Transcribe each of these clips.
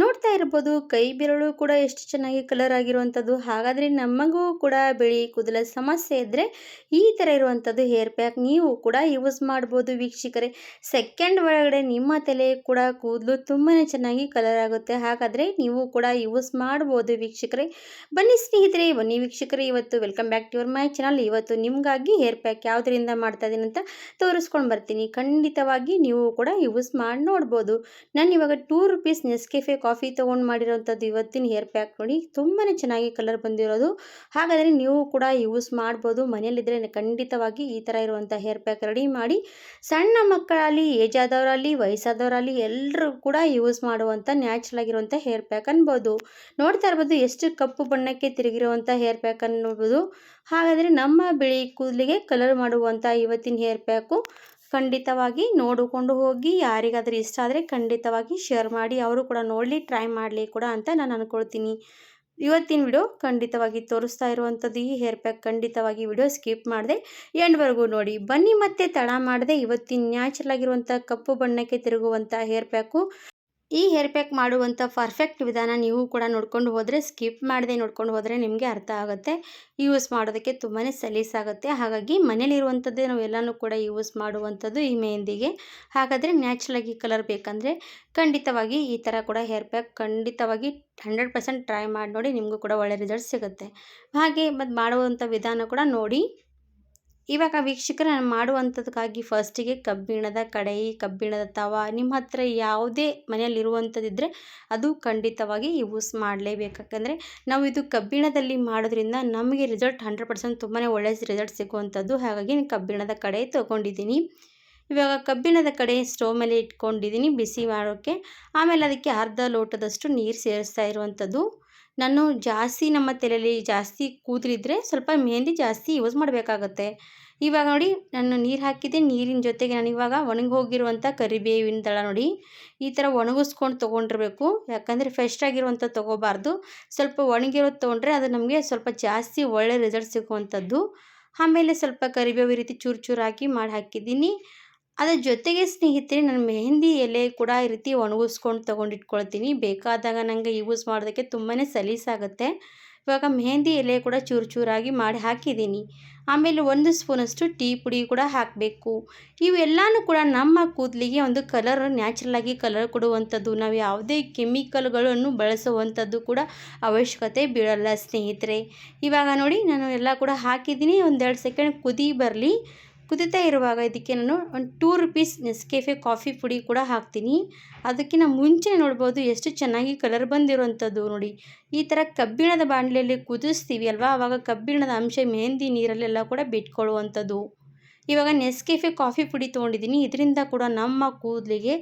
ನೋಡ್ತಾ ಇರ್ಬೋದು, ಕೈ ಬೆರಳು ಕೂಡ ಎಷ್ಟು ಚೆನ್ನಾಗಿ ಕಲರ್ ಆಗಿರುವಂಥದ್ದು. ಹಾಗಾದರೆ ನಮಗೂ ಕೂಡ ಬಿಳಿ ಕೂದಲ ಸಮಸ್ಯೆ ಇದ್ದರೆ ಈ ಥರ ಇರುವಂಥದ್ದು ಹೇರ್ ಪ್ಯಾಕ್ ನೀವು ಕೂಡ ಯೂಸ್ ಮಾಡ್ಬೋದು ವೀಕ್ಷಕರೇ. ಸೆಕೆಂಡ್ ಒಳಗಡೆ ನಿಮ್ಮ ತಲೆ ಕೂಡ ಕೂದಲು ತುಂಬಾ ಚೆನ್ನಾಗಿ ಕಲರ್ ಆಗುತ್ತೆ. ಹಾಗಾದರೆ ನೀವು ಕೂಡ ಯೂಸ್ ಮಾಡ್ಬೋದು ವೀಕ್ಷಕರೇ. ಬನ್ನಿ ಸ್ನೇಹಿತರೆ, ಬನ್ನಿ ವೀಕ್ಷಕರೇ, ಇವತ್ತು welcome back to your my channel ಇವತ್ತು ನಿಮಗಾಗಿ ಹೇರ್ ಪ್ಯಾಕ್ ಯಾವುದರಿಂದ ಮಾಡ್ತಾ ಇದ್ದೀನಿ ಅಂತ ತೋರಿಸ್ಕೊಂಡು ಬರ್ತೀನಿ. ಖಂಡಿತವಾಗಿ ನೀವು ಕೂಡ ಯೂಸ್ ಮಾಡಿ ನೋಡ್ಬೋದು. ನಾನು ಇವಾಗ ಟೂ ರುಪೀಸ್ ನೆಸ್ಕೆಫೆ ಕಾಫಿ ತೊಗೊಂಡು ಮಾಡಿರೋವಂಥದ್ದು ಇವತ್ತಿನ ಹೇರ್ ಪ್ಯಾಕ್ ನೋಡಿ ತುಂಬಾ ಚೆನ್ನಾಗಿ ಕಲರ್ ಬಂದಿರೋದು. ಹಾಗಾದರೆ ನೀವು ಕೂಡ ಯೂಸ್ ಮಾಡ್ಬೋದು. ಮನೆಯಲ್ಲಿದ್ದರೆ ಖಂಡಿತವಾಗಿ ಈ ಥರ ಇರುವಂಥ ಹೇರ್ ಪ್ಯಾಕ್ ರೆಡಿ ಮಾಡಿ. ಸಣ್ಣ ಮಕ್ಕಳಲ್ಲಿ ಏಜ್ ಆದವರಲ್ಲಿ ವಯಸ್ಸಾದವರಲ್ಲಿ ಎಲ್ಲರೂ ಕೂಡ ಯೂಸ್ ಮಾಡುವಂಥ ನ್ಯಾಚುರಲ್ ಆಗಿರುವಂಥ ಹೇರ್ ಪ್ಯಾಕ್ ಅನ್ಬೋದು. ನೋಡ್ತಾ ಇರ್ಬೋದು ಎಷ್ಟು ಕಪ್ಪು ಬಣ್ಣಕ್ಕೆ ತಿರುಗಿರುವಂಥ ಹೇರ್ ಪ್ಯಾಕ್ ಅನ್ನೋದು ಹಾಗಾದರೆ ನಮ್ಮ ಬಿಳಿ ಕೂದಲಿಗೆ ಕಲರ್ ಮಾಡುವಂಥ ಇವತ್ತಿನ ಹೇರ್ ಪ್ಯಾಕು. ಖಂಡಿತವಾಗಿ ನೋಡಿಕೊಂಡು ಹೋಗಿ, ಯಾರಿಗಾದರೂ ಇಷ್ಟ ಆದರೆ ಖಂಡಿತವಾಗಿ ಶೇರ್ ಮಾಡಿ, ಅವರು ಕೂಡ ನೋಡಲಿ ಟ್ರೈ ಮಾಡಲಿ ಕೂಡ ಅಂತ ನಾನು ಅಂದ್ಕೊಳ್ತೀನಿ ಇವತ್ತಿನ ವಿಡಿಯೋ ಖಂಡಿತವಾಗಿ ತೋರಿಸ್ತಾ ಇರುವಂಥದ್ದು ಈ ಹೇರ್ ಪ್ಯಾಕ್ ಖಂಡಿತವಾಗಿ ವಿಡಿಯೋ ಸ್ಕಿಪ್ ಮಾಡಿದೆ. ಎಂಡ್ವರೆಗೂ ನೋಡಿ, ಬನ್ನಿ ಮತ್ತೆ ತಡ ಮಾಡದೆ. ಇವತ್ತಿನ ನ್ಯಾಚುರಲ್ ಆಗಿರುವಂಥ ಕಪ್ಪು ಬಣ್ಣಕ್ಕೆ ತಿರುಗುವಂಥ ಹೇರ್ ಪ್ಯಾಕು ಈ ಹೇರ್ ಪ್ಯಾಕ್ ಮಾಡುವಂಥ ಪರ್ಫೆಕ್ಟ್ ವಿಧಾನ ನೀವು ಕೂಡ ನೋಡ್ಕೊಂಡು ಹೋದರೆ ಸ್ಕಿಪ್ ಮಾಡದೆ ನೋಡ್ಕೊಂಡು ಹೋದರೆ ನಿಮಗೆ ಅರ್ಥ ಆಗುತ್ತೆ. ಯೂಸ್ ಮಾಡೋದಕ್ಕೆ ತುಂಬಾ ಸಲೀಸಾಗುತ್ತೆ ಹಾಗಾಗಿ ಮನೇಲಿರುವಂಥದ್ದೇ ನಾವು ಎಲ್ಲನೂ ಕೂಡ ಯೂಸ್ ಮಾಡುವಂಥದ್ದು ಈ ಮೆಹಂದಿಗೆ ಹಾಗಾದರೆ ನ್ಯಾಚುರಲಾಗಿ ಕಲರ್ ಬೇಕಂದರೆ ಖಂಡಿತವಾಗಿ ಈ ಥರ ಕೂಡ ಹೇರ್ ಪ್ಯಾಕ್ ಖಂಡಿತವಾಗಿ ಹಂಡ್ರೆಡ್ ಪರ್ಸೆಂಟ್ ಟ್ರೈ ಮಾಡಿ ನೋಡಿ ನಿಮಗೂ ಕೂಡ ಒಳ್ಳೆ ರಿಸಲ್ಟ್ ಸಿಗುತ್ತೆ. ಹಾಗೆ ಮತ್ತು ಮಾಡುವಂಥ ವಿಧಾನ ಕೂಡ ನೋಡಿ. ಇವಾಗ ವೀಕ್ಷಕರು ನಾನು ಮಾಡುವಂಥದ್ದಕ್ಕಾಗಿ ಫಸ್ಟಿಗೆ ಕಬ್ಬಿಣದ ಕಡಾಯಿ ಕಬ್ಬಿಣದ ತವ, ನಿಮ್ಮ ಹತ್ರ ಯಾವುದೇ ಮನೆಯಲ್ಲಿರುವಂಥದ್ದಿದ್ದರೆ ಅದು ಖಂಡಿತವಾಗಿ ಯೂಸ್ ಮಾಡಲೇಬೇಕು. ಯಾಕಂದರೆ ನಾವು ಇದು ಕಬ್ಬಿಣದಲ್ಲಿ ಮಾಡೋದ್ರಿಂದ ನಮಗೆ ರಿಸಲ್ಟ್ ಹಂಡ್ರೆಡ್ ಪರ್ಸೆಂಟ್ ತುಂಬಾ ಒಳ್ಳೆಯ ರಿಸಲ್ಟ್ ಸಿಗುವಂಥದ್ದು. ಹಾಗಾಗಿ ನಾನು ಕಬ್ಬಿಣದ ಕಡೆ ತೊಗೊಂಡಿದ್ದೀನಿ. ಇವಾಗ ಕಬ್ಬಿಣದ ಕಡೆ ಸ್ಟವ್ ಮೇಲೆ ಇಟ್ಕೊಂಡಿದ್ದೀನಿ ಬಿಸಿ ಮಾಡೋಕ್ಕೆ. ಆಮೇಲೆ ಅದಕ್ಕೆ ಅರ್ಧ ಲೋಟದಷ್ಟು ನೀರು ಸೇರಿಸ್ತಾ ಇರುವಂಥದ್ದು. ನಾನು ಜಾಸ್ತಿ ನಮ್ಮ ತಲೆಯಲ್ಲಿ ಜಾಸ್ತಿ ಕೂದಲಿದ್ರೆ ಸ್ವಲ್ಪ ಮೆಹಂದಿ ಜಾಸ್ತಿ ಯೂಸ್ ಮಾಡಬೇಕಾಗತ್ತೆ. ಇವಾಗ ನೋಡಿ ನಾನು ನೀರು ಹಾಕಿದ್ದೆ, ನೀರಿನ ಜೊತೆಗೆ ನಾನು ಇವಾಗ ಒಣಗಿ ಹೋಗಿರುವಂಥ ಕರಿಬೇವಿನ ದಳ ನೋಡಿ. ಈ ಥರ ಒಣಗಿಸ್ಕೊಂಡು ತೊಗೊಂಡಿರ್ಬೇಕು. ಯಾಕಂದರೆ ಫ್ರೆಶ್ ಆಗಿರುವಂಥ ತೊಗೋಬಾರ್ದು. ಸ್ವಲ್ಪ ಒಣಗಿರೋದು ತೊಗೊಂಡ್ರೆ ಅದು ನಮಗೆ ಸ್ವಲ್ಪ ಜಾಸ್ತಿ ಒಳ್ಳೆ ರಿಸಲ್ಟ್ ಸಿಗುವಂಥದ್ದು ಆಮೇಲೆ ಸ್ವಲ್ಪ ಕರಿಬೇವು ರೀತಿ ಚೂರು ಚೂರು ಹಾಕಿ ಮಾಡಿ ಹಾಕಿದ್ದೀನಿ. ಅದರ ಜೊತೆಗೆ ಸ್ನೇಹಿತರೆ, ನಾನು ಮೆಹಂದಿ ಎಲೆ ಕೂಡ ಈ ರೀತಿ ಒಣಗಿಸ್ಕೊಂಡು ತೊಗೊಂಡಿಟ್ಕೊಳ್ತೀನಿ. ಬೇಕಾದಾಗ ನನಗೆ ಯೂಸ್ ಮಾಡೋದಕ್ಕೆ ತುಂಬಾ ಸಲೀಸಾಗುತ್ತೆ. ಇವಾಗ ಮೆಹಂದಿ ಎಲೆ ಕೂಡ ಚೂರು ಚೂರಾಗಿ ಮಾಡಿ ಹಾಕಿದ್ದೀನಿ. ಆಮೇಲೆ ಒಂದು ಸ್ಪೂನಷ್ಟು ಟೀ ಪುಡಿ ಕೂಡ ಹಾಕಬೇಕು. ಇವೆಲ್ಲನೂ ಕೂಡ ನಮ್ಮ ಕೂದಲಿಗೆ ಒಂದು ಕಲರ್ ನ್ಯಾಚುರಲಾಗಿ ಕಲರ್ ಕೊಡುವಂಥದ್ದು. ನಾವು ಯಾವುದೇ ಕೆಮಿಕಲ್ಗಳನ್ನು ಬಳಸುವಂಥದ್ದು ಕೂಡ ಅವಶ್ಯಕತೆ ಬೀಳಲ್ಲ ಸ್ನೇಹಿತರೆ. ಇವಾಗ ನೋಡಿ, ನಾನು ಎಲ್ಲ ಕೂಡ ಹಾಕಿದ್ದೀನಿ. ಒಂದೆರಡು ಸೆಕೆಂಡ್ ಕುದಿ ಬರಲಿ. ಕುದೀತಾ ಇರುವಾಗ ಇದಕ್ಕೆ ನಾನು ಒಂದು ಟೂ ರುಪೀಸ್ ನೆಸ್ಕೆಫೆ ಕಾಫಿ ಪುಡಿ ಕೂಡ ಹಾಕ್ತೀನಿ. ಅದಕ್ಕಿಂತ ಮುಂಚೆ ನೋಡ್ಬೋದು ಎಷ್ಟು ಚೆನ್ನಾಗಿ ಕಲರ್ ಬಂದಿರುವಂಥದ್ದು ನೋಡಿ. ಈ ಥರ ಕಬ್ಬಿಣದ ಬಾಣಲೆಯಲ್ಲಿ ಕುದಿಸ್ತೀವಿ ಅಲ್ವಾ? ಆವಾಗ ಕಬ್ಬಿಣದ ಅಂಶ, ಮೆಹಂದಿ ನೀರಲ್ಲೆಲ್ಲ ಕೂಡ ಬಿಟ್ಕೊಳ್ಳುವಂಥದ್ದು. ಇವಾಗ ನೆಸ್ಕೆಫೆ ಕಾಫಿ ಪುಡಿ ತೊಗೊಂಡಿದ್ದೀನಿ. ಇದರಿಂದ ಕೂಡ ನಮ್ಮ ಕೂದಲಿಗೆ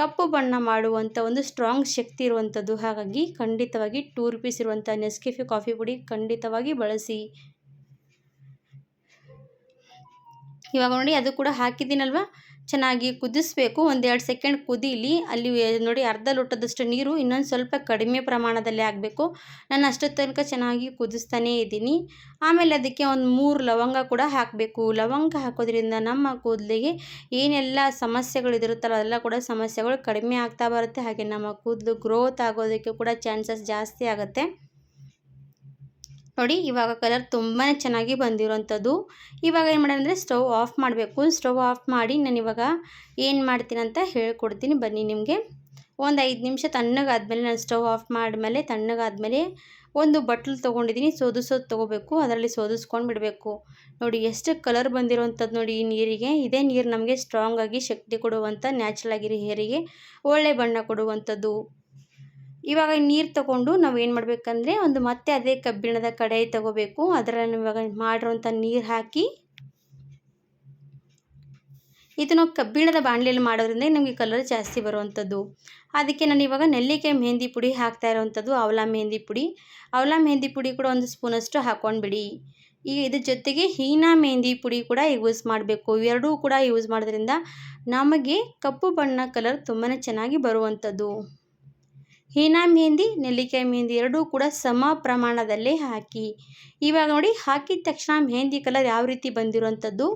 ಕಪ್ಪು ಬಣ್ಣ ಮಾಡುವಂಥ ಒಂದು ಸ್ಟ್ರಾಂಗ್ ಶಕ್ತಿ ಇರುವಂಥದ್ದು. ಹಾಗಾಗಿ ಖಂಡಿತವಾಗಿ ಟೂ ರುಪೀಸ್ ಇರುವಂಥ ನೆಸ್ಕೆಫೆ ಕಾಫಿ ಪುಡಿ ಖಂಡಿತವಾಗಿ ಬಳಸಿ. ಇವಾಗ ನೋಡಿ ಅದು ಕೂಡ ಹಾಕಿದ್ದೀನಲ್ವ? ಚೆನ್ನಾಗಿ ಕುದಿಸ್ಬೇಕು. ಒಂದೆರಡು ಸೆಕೆಂಡ್ ಕುದೀಲಿ. ಅಲ್ಲಿ ನೋಡಿ ಅರ್ಧ ಲೋಟದಷ್ಟು ನೀರು, ಇನ್ನೊಂದು ಸ್ವಲ್ಪ ಕಡಿಮೆ ಪ್ರಮಾಣದಲ್ಲಿ ಆಗಬೇಕು ನಾನು ಅಷ್ಟು ತನಕ ಚೆನ್ನಾಗಿ ಕುದಿಸ್ತಾನೇ ಇದ್ದೀನಿ. ಆಮೇಲೆ ಅದಕ್ಕೆ ಒಂದು ಮೂರು ಲವಂಗ ಕೂಡ ಹಾಕಬೇಕು. ಲವಂಗ ಹಾಕೋದ್ರಿಂದ ನಮ್ಮ ಕೂದಲಿಗೆ ಏನೆಲ್ಲ ಸಮಸ್ಯೆಗಳು ಇದಿರುತ್ತಲ್ಲ, ಅದೆಲ್ಲ ಕೂಡ ಸಮಸ್ಯೆಗಳು ಕಡಿಮೆ ಆಗ್ತಾ ಬರುತ್ತೆ. ಹಾಗೆ ನಮ್ಮ ಕೂದಲು ಗ್ರೋತ್ ಆಗೋದಕ್ಕೆ ಕೂಡ ಚಾನ್ಸಸ್ ಜಾಸ್ತಿ ಆಗುತ್ತೆ. ನೋಡಿ, ಇವಾಗ ಕಲರ್ ತುಂಬಾ ಚೆನ್ನಾಗಿ ಬಂದಿರೋಂಥದ್ದು. ಇವಾಗ ಏನು ಮಾಡೋಣ ಸ್ಟವ್ ಆಫ್ ಮಾಡಬೇಕು. ಸ್ಟವ್ ಆಫ್ ಮಾಡಿ ನಾನು ಇವಾಗ ಏನು ಮಾಡ್ತೀನಿ ಅಂತ ಹೇಳ್ಕೊಡ್ತೀನಿ ಬನ್ನಿ ನಿಮಗೆ. ಒಂದು ಐದು ನಿಮಿಷ ತಣ್ಣಗಾದ್ಮೇಲೆ ನಾನು ಸ್ಟವ್ ಆಫ್ ಮಾಡಿದ್ಮೇಲೆ ತಣ್ಣಗಾದ್ಮೇಲೆ ಒಂದು ಬಟ್ಲು ತೊಗೊಂಡಿದ್ದೀನಿ ಸೋದಿಸೋದು ತೊಗೋಬೇಕು. ಅದರಲ್ಲಿ ಸೋದಿಸ್ಕೊಂಡು ಬಿಡಬೇಕು. ನೋಡಿ, ಎಷ್ಟು ಕಲರ್ ಬಂದಿರುವಂಥದ್ದು ನೋಡಿ ಈ ನೀರಿಗೆ. ಇದೇ ನೀರು ನಮಗೆ ಸ್ಟ್ರಾಂಗಾಗಿ ಶಕ್ತಿ ಕೊಡುವಂಥ ನ್ಯಾಚುರಲ್ ಆಗಿರೋ ಹೇರಿಗೆ ಒಳ್ಳೆ ಬಣ್ಣ ಕೊಡುವಂಥದ್ದು. ಇವಾಗ ನೀರು ತಗೊಂಡು ನಾವು ಏನು ಮಾಡಬೇಕಂದ್ರೆ ಒಂದು ಮತ್ತೆ ಅದೇ ಕಬ್ಬಿಣದ ಕಡಾಯಿ ತಗೋಬೇಕು. ಅದರಲ್ಲಿ ಇವಾಗ ಮಾಡಿರೋಂಥ ನೀರು ಹಾಕಿ ಇದು ನಾವು ಕಬ್ಬಿಣದ ಬಾಣಲೆಯಲ್ಲಿ ಮಾಡೋದ್ರಿಂದ ನಮಗೆ ಕಲರ್ ಜಾಸ್ತಿ ಬರುವಂಥದ್ದು ಅದಕ್ಕೆ ನಾನು ಇವಾಗ ನೆಲ್ಲಿಕಾಯಿ ಮೆಹಂದಿ ಪುಡಿ ಹಾಕ್ತಾ ಇರೋವಂಥದ್ದು ಅವಲಾ ಮೆಹಂದಿ ಪುಡಿ. ಅವಲಾ ಮೆಹಂದಿ ಪುಡಿ ಕೂಡ ಒಂದು ಸ್ಪೂನಷ್ಟು ಹಾಕ್ಕೊಂಡ್ಬಿಡಿ ಈ ಇದ್ರ ಜೊತೆಗೆ ಹೀನಾ ಮೆಹಂದಿ ಪುಡಿ ಕೂಡ ಯೂಸ್ ಮಾಡಬೇಕು. ಎರಡೂ ಕೂಡ ಯೂಸ್ ಮಾಡೋದ್ರಿಂದ ನಮಗೆ ಕಪ್ಪು ಬಣ್ಣ ಕಲರ್ ತುಂಬಾ ಚೆನ್ನಾಗಿ ಬರುವಂಥದ್ದು ಹೀನಾ ಮೆಹಂದಿ ನೆಲ್ಲಿಕಾಯಿ ಮೆಹಂದಿ ಎರಡೂ ಕೂಡ ಸಮ ಪ್ರಮಾಣದಲ್ಲಿ ಹಾಕಿ. ಇವಾಗ ನೋಡಿ, ಹಾಕಿದ ತಕ್ಷಣ ಮೆಹಂದಿ ಕಲರ್ ಯಾವ ರೀತಿ ಬಂದಿರುವಂಥದ್ದು?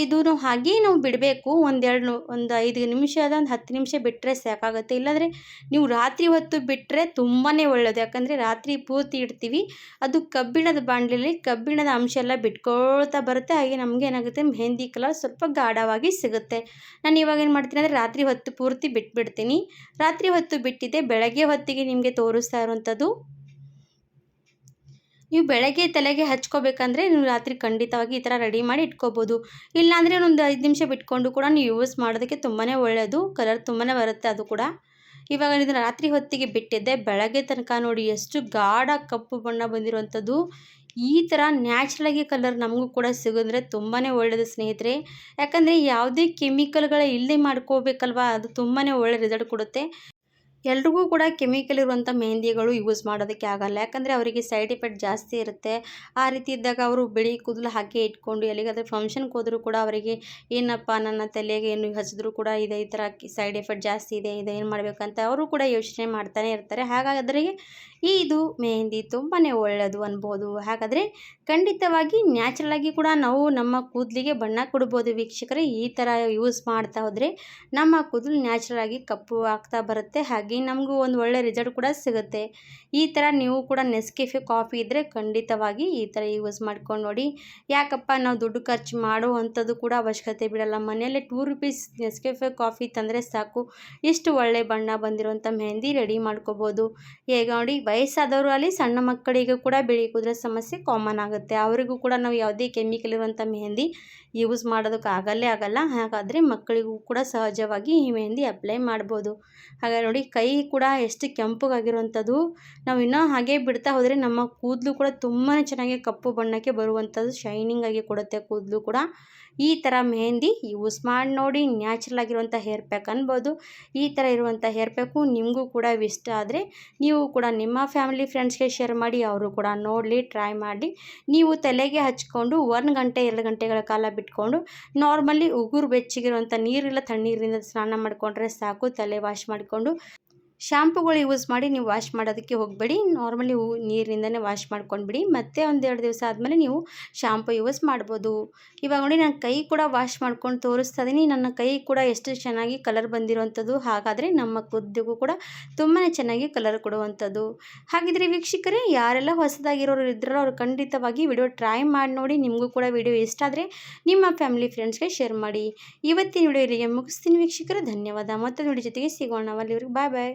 ಇದು ನಾವು ಹಾಗೇ ನಾವು ಬಿಡಬೇಕು. ಒಂದೆರಡು ಒಂದು ಐದು ನಿಮಿಷ ಒಂದು ಹತ್ತು ನಿಮಿಷ ಬಿಟ್ಟರೆ ಸಾಕಾಗುತ್ತೆ. ಇಲ್ಲಾಂದರೆ ನೀವು ರಾತ್ರಿ ಹೊತ್ತು ಬಿಟ್ಟರೆ ತುಂಬಾ ಒಳ್ಳೆಯದು ಯಾಕಂದರೆ ರಾತ್ರಿ ಪೂರ್ತಿ ಇಡ್ತೀವಿ. ಅದು ಕಬ್ಬಿಣದ ಬಾಂಡ್ಲಿಯಲ್ಲಿ ಕಬ್ಬಿಣದ ಅಂಶ ಎಲ್ಲ ಬಿಟ್ಕೊಳ್ತಾ ಬರುತ್ತೆ. ಹಾಗೆ ನಮಗೆ ಏನಾಗುತ್ತೆ? ಮೆಹಂದಿ ಕಲರ್ ಸ್ವಲ್ಪ ಗಾಢವಾಗಿ ಸಿಗುತ್ತೆ. ನಾನು ಇವಾಗ ಏನು ಮಾಡ್ತೀನಿ ಅಂದರೆ, ರಾತ್ರಿ ಹೊತ್ತು ಪೂರ್ತಿ ಬಿಟ್ಬಿಡ್ತೀನಿ. ರಾತ್ರಿ ಹೊತ್ತು ಬಿಟ್ಟಿದ್ದೆ, ಬೆಳಗ್ಗೆ ಹೊತ್ತಿಗೆ ನಿಮಗೆ ತೋರಿಸ್ತಾ ಇರುವಂಥದ್ದು. ನೀವು ಬೆಳಗ್ಗೆ ತಲೆಗೆ ಹಚ್ಕೋಬೇಕಂದ್ರೆ ನೀವು ರಾತ್ರಿ ಖಂಡಿತವಾಗಿ ಈ ಥರ ರೆಡಿ ಮಾಡಿ ಇಟ್ಕೋಬೋದು. ಇಲ್ಲಾಂದರೆ ಒಂದು ಐದು ನಿಮಿಷ ಬಿಟ್ಕೊಂಡು ಕೂಡ ನೀವು ಯೂಸ್ ಮಾಡೋದಕ್ಕೆ ತುಂಬಾ ಒಳ್ಳೆಯದು ಕಲರ್ ತುಂಬಾ ಬರುತ್ತೆ ಅದು ಕೂಡ. ಇವಾಗ ಇದನ್ನು ರಾತ್ರಿ ಹೊತ್ತಿಗೆ ಬಿಟ್ಟಿದ್ದೆ, ಬೆಳಗ್ಗೆ ತನಕ ನೋಡಿ ಎಷ್ಟು ಗಾಢ ಕಪ್ಪು ಬಣ್ಣ ಬಂದಿರುವಂಥದ್ದು. ಈ ಥರ ನ್ಯಾಚುರಲಾಗಿ ಕಲರ್ ನಮಗೂ ಕೂಡ ಸಿಗೋದ್ರೆ ತುಂಬಾ ಒಳ್ಳೆಯದು ಸ್ನೇಹಿತರೆ. ಯಾಕಂದರೆ ಯಾವುದೇ ಕೆಮಿಕಲ್ಗಳ ಇಲ್ಲದೆ ಮಾಡ್ಕೋಬೇಕಲ್ವಾ, ಅದು ತುಂಬಾ ಒಳ್ಳೆ ರಿಸಲ್ಟ್ ಕೊಡುತ್ತೆ. ಎಲ್ರಿಗೂ ಕೂಡ ಕೆಮಿಕಲ್ ಇರುವಂಥ ಮೆಹಂದಿಗಳು ಯೂಸ್ ಮಾಡೋದಕ್ಕೆ ಆಗಲ್ಲ. ಯಾಕಂದರೆ ಅವರಿಗೆ ಸೈಡ್ ಎಫೆಕ್ಟ್ ಜಾಸ್ತಿ ಇರುತ್ತೆ. ಆ ರೀತಿ ಇದ್ದಾಗ ಅವರು ಬಿಳಿ ಕೂದಲು ಹಾಕಿ ಇಟ್ಕೊಂಡು ಎಲ್ಲಿಗಾದರೂ ಫಂಕ್ಷನ್ಗೆ ಹೋದರೂ ಕೂಡ ಅವರಿಗೆ ಏನಪ್ಪ ನನ್ನ ತಲೆಗೆ ಏನು ಹಚ್ಚಿದ್ರು ಕೂಡ ಇದೆ, ಈ ಥರ ಸೈಡ್ ಎಫೆಕ್ಟ್ ಜಾಸ್ತಿ ಇದೆ ಇದೆ ಏನು ಮಾಡಬೇಕಂತ ಅವರು ಕೂಡ ಯೋಚನೆ ಮಾಡ್ತಾನೆ ಇರ್ತಾರೆ. ಹಾಗಾದರೆ ಇದು ಮೆಹೆಂದಿ ತುಂಬಾ ಒಳ್ಳೆಯದು ಅನ್ಬೋದು. ಹಾಗಾದರೆ ಖಂಡಿತವಾಗಿ ನ್ಯಾಚುರಲಾಗಿ ಕೂಡ ನಾವು ನಮ್ಮ ಕೂದಲಿಗೆ ಬಣ್ಣ ಕೊಡ್ಬೋದು ವೀಕ್ಷಕರೇ. ಈ ಥರ ಯೂಸ್ ಮಾಡ್ತಾ ಹೋದರೆ ನಮ್ಮ ಕೂದಲು ನ್ಯಾಚುರಲ್ ಆಗಿ ಕಪ್ಪು ಆಗ್ತಾ ಬರುತ್ತೆ. ಹಾಗೆ ನಮಗೂ ಒಂದು ಒಳ್ಳೆ ರಿಸಲ್ಟ್ ಕೂಡ ಸಿಗುತ್ತೆ. ಈ ಥರ ನೀವು ಕೂಡ ನೆಸ್ಕೆಫೆ ಕಾಫಿ ಇದ್ದರೆ ಖಂಡಿತವಾಗಿ ಈ ಥರ ಯೂಸ್ ಮಾಡ್ಕೊಂಡು ನೋಡಿ. ಯಾಕಪ್ಪ ನಾವು ದುಡ್ಡು ಖರ್ಚು ಮಾಡೋ ಅಂಥದ್ದು ಕೂಡ ಅವಶ್ಯಕತೆ ಬಿಡಲ್ಲ. ಮನೆಯಲ್ಲೇ ಟೂ ರುಪೀಸ್ ನೆಸ್ಕೆಫೆ ಕಾಫಿ ತಂದರೆ ಸಾಕು. ಇಷ್ಟು ಒಳ್ಳೆ ಬಣ್ಣ ಬಂದಿರುವಂಥ ಮೆಹಂದಿ ರೆಡಿ ಮಾಡ್ಕೋಬೋದು. ಹೇಗೆ ನೋಡಿ ವಯಸ್ಸಾದವರು ಅಲ್ಲಿ ಸಣ್ಣ ಮಕ್ಕಳಿಗೂ ಕೂಡ ಬಿಳಿ ಕುದುರೆ ಸಮಸ್ಯೆ ಕಾಮನ್ ಆಗುತ್ತೆ. ಅವರಿಗೂ ಕೂಡ ನಾವು ಯಾವುದೇ ಕೆಮಿಕಲ್ ಇರುವಂಥ ಮೆಹಂದಿ ಯೂಸ್ ಮಾಡೋದಕ್ಕೆ ಆಗಲ್ಲೇ ಆಗಲ್ಲ. ಹಾಗಾದರೆ ಮಕ್ಕಳಿಗೂ ಕೂಡ ಸಹಜವಾಗಿ ಈ ಮೆಹಂದಿ ಅಪ್ಲೈ ಮಾಡ್ಬೋದು. ಹಾಗೆ ನೋಡಿ, ಕೈ ಕೂಡ ಎಷ್ಟು ಕೆಂಪಗಾಗಿರುವಂಥದ್ದು. ನಾವು ಇನ್ನೂ ಹಾಗೆ ಬಿಡ್ತಾ ಹೋದರೆ ನಮ್ಮ ಕೂದಲು ಕೂಡ ತುಂಬಾ ಚೆನ್ನಾಗಿ ಕಪ್ಪು ಬಣ್ಣಕ್ಕೆ ಬರುವಂಥದ್ದು ಶೈನಿಂಗಾಗಿ ಕೊಡುತ್ತೆ ಕೂದಲು ಕೂಡ. ಈ ಥರ ಮೆಹಂದಿ ಯೂಸ್ ಮಾಡಿ ನೋಡಿ ನ್ಯಾಚುರಲ್ ಆಗಿರುವಂಥ ಹೇರ್ ಪ್ಯಾಕ್ ಅನ್ಬೋದು. ಈ ಥರ ಇರುವಂಥ ಹೇರ್ ಪ್ಯಾಕು ನಿಮಗೂ ಕೂಡ ಇಷ್ಟ ಆದರೆ ನೀವು ಕೂಡ ನಿಮ್ಮ ಫ್ಯಾಮಿಲಿ ಫ್ರೆಂಡ್ಸ್ಗೆ ಶೇರ್ ಮಾಡಿ, ಅವರು ಕೂಡ ನೋಡಲಿ ಟ್ರೈ ಮಾಡಿ. ನೀವು ತಲೆಗೆ ಹಚ್ಕೊಂಡು ಒಂದು ಗಂಟೆ, ಎರಡು ಗಂಟೆಗಳ ಕಾಲ ಬಿಟ್ಕೊಂಡು ನಾರ್ಮಲಿ ಉಗುರು ಬೆಚ್ಚಗಿರುವಂಥ ನೀರಿಲ್ಲ, ತಣ್ಣೀರಿನಿಂದ ಸ್ನಾನ ಮಾಡಿಕೊಂಡ್ರೆ ಸಾಕು, ತಲೆ ವಾಶ್ ಮಾಡಿಕೊಂಡು ಶಾಂಪುಗಳು ಯೂಸ್ ಮಾಡಿ ನೀವು ವಾಶ್ ಮಾಡೋದಕ್ಕೆ ಹೋಗಬೇಡಿ. ನಾರ್ಮಲಿ ಹೂ ನೀರಿನಿಂದನೇ ವಾಶ್ ಮಾಡ್ಕೊಂಡ್ಬಿಡಿ. ಮತ್ತೆ ಒಂದೆರಡು ದಿವಸ ಆದಮೇಲೆ ನೀವು ಶಾಂಪು ಯೂಸ್ ಮಾಡ್ಬೋದು. ಇವಾಗ ನೋಡಿ ನಾನು ಕೈ ಕೂಡ ವಾಶ್ ಮಾಡ್ಕೊಂಡು ತೋರಿಸ್ತಾ ಇದ್ದೀನಿ ನನ್ನ ಕೈ ಕೂಡ ಎಷ್ಟು ಚೆನ್ನಾಗಿ ಕಲರ್ ಬಂದಿರುವಂಥದ್ದು. ಹಾಗಾದರೆ ನಮ್ಮ ಕುದ್ದಿಗೂ ಕೂಡ ತುಂಬಾ ಚೆನ್ನಾಗಿ ಕಲರ್ ಕೊಡುವಂಥದ್ದು. ಹಾಗಿದ್ರೆ ವೀಕ್ಷಕರೇ, ಯಾರೆಲ್ಲ ಹೊಸದಾಗಿರೋರು ಇದ್ರೋ ಅವರು ಖಂಡಿತವಾಗಿ ವಿಡಿಯೋ ಟ್ರೈ ಮಾಡಿ ನೋಡಿ. ನಿಮಗೂ ಕೂಡ ವಿಡಿಯೋ ಇಷ್ಟ ಆದರೆ ನಿಮ್ಮ ಫ್ಯಾಮಿಲಿ ಫ್ರೆಂಡ್ಸ್ಗೆ ಶೇರ್ ಮಾಡಿ. ಇವತ್ತಿನ ವಿಡಿಯೋ ಇಲ್ಲಿಗೆ ಮುಗಿಸ್ತೀನಿ ವೀಕ್ಷಕರೇ. ಧನ್ಯವಾದ. ಮತ್ತೊಂದು ವಿಡಿಯೋ ಜೊತೆಗೆ ಸಿಗೋಣ. ಅಲ್ಲಿವರೆಗೆ ಬಾಯ್ ಬಾಯ್.